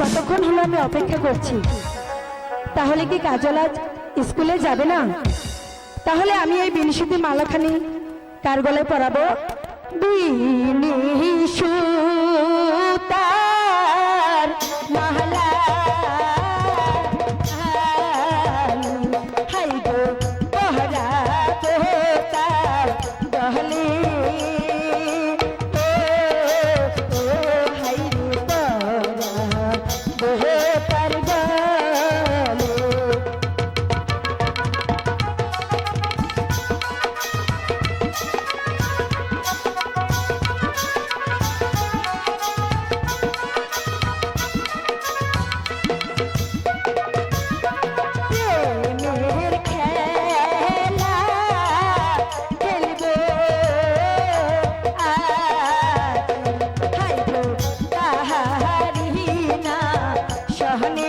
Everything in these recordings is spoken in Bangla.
কতক্ষণ হলো আমি অপেক্ষা করছি? তাহলে কি কাজল আজ স্কুলে যাবে না? তাহলে আমি এই বিনিশুদ্ধি মালাখানি কার গলায় পরাবো? বিনিশুতার আজ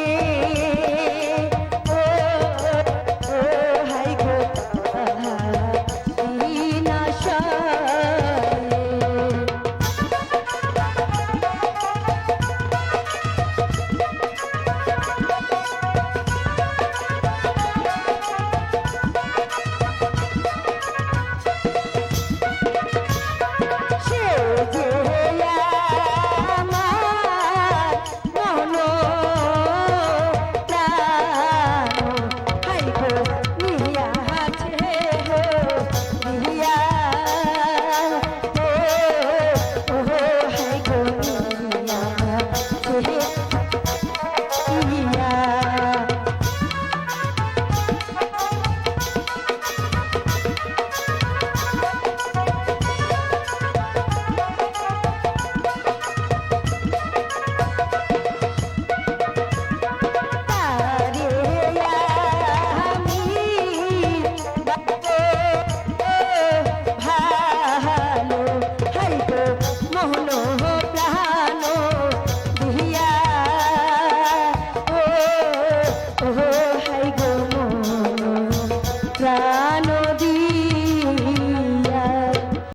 প্রাণ